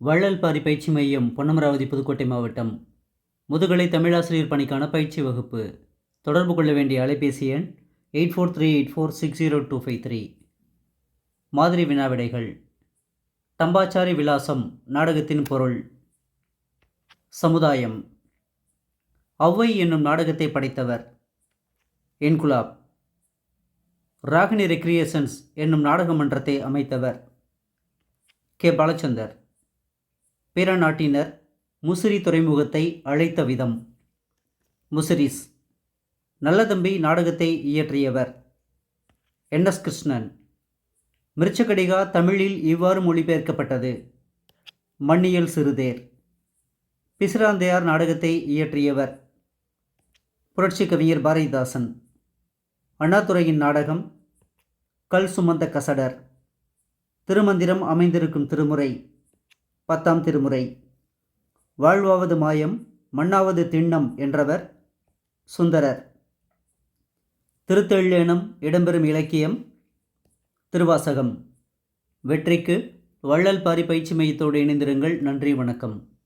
வள்ளல் பாரி பயிற்சி மையம் பொன்னமராவதி புதுக்கோட்டை மாவட்டம் முதுகலை தமிழாசிரியர் பணிக்கான பயிற்சி வகுப்பு. தொடர்பு கொள்ள வேண்டிய அலைபேசி எண் eight four three eight four six zero two five three. மாதிரி வினாவிடைகள் தம்பாச்சாரி விலாசம் நாடகத்தின் பொருள். சமுதாயம். ஔவை என்னும் நாடகத்தை படைத்தவர். என்குலாப். ராகினி ரெக்ரியேஷன்ஸ் என்னும் நாடக மன்றத்தை அமைத்தவர். கே. பாலச்சந்தர். பிற நாட்டினர் முசிறி துறைமுகத்தை அழைத்த விதம். முசிறிஸ் நல்லதம்பி நாடகத்தை இயற்றியவர். என். எஸ். கிருஷ்ணன் மிருச்சகடிகா தமிழில் இவ்வாறு மொழிபெயர்க்கப்பட்டது. மன்னியல் சிறுதேர் பிசிராந்தையார் நாடகத்தை இயற்றியவர். புரட்சி கவிஞர் பாரதிதாசன் அண்ணாதுரையின் நாடகம் கல் சுமந்த கசடர். திருமந்திரம் அமைந்திருக்கும் திருமுறை பத்தாம் திருமுறை. வாழ்வாவது மாயம் மண்ணாவது திண்ணம் என்றவர் சுந்தரர். திருத்தெள்ளேனம் இடம்பெறும் இலக்கியம் திருவாசகம். வெற்றிக்கு வள்ளல் பாரி பயிற்சி மையத்தோடு இணைந்திருங்கள். நன்றி வணக்கம்.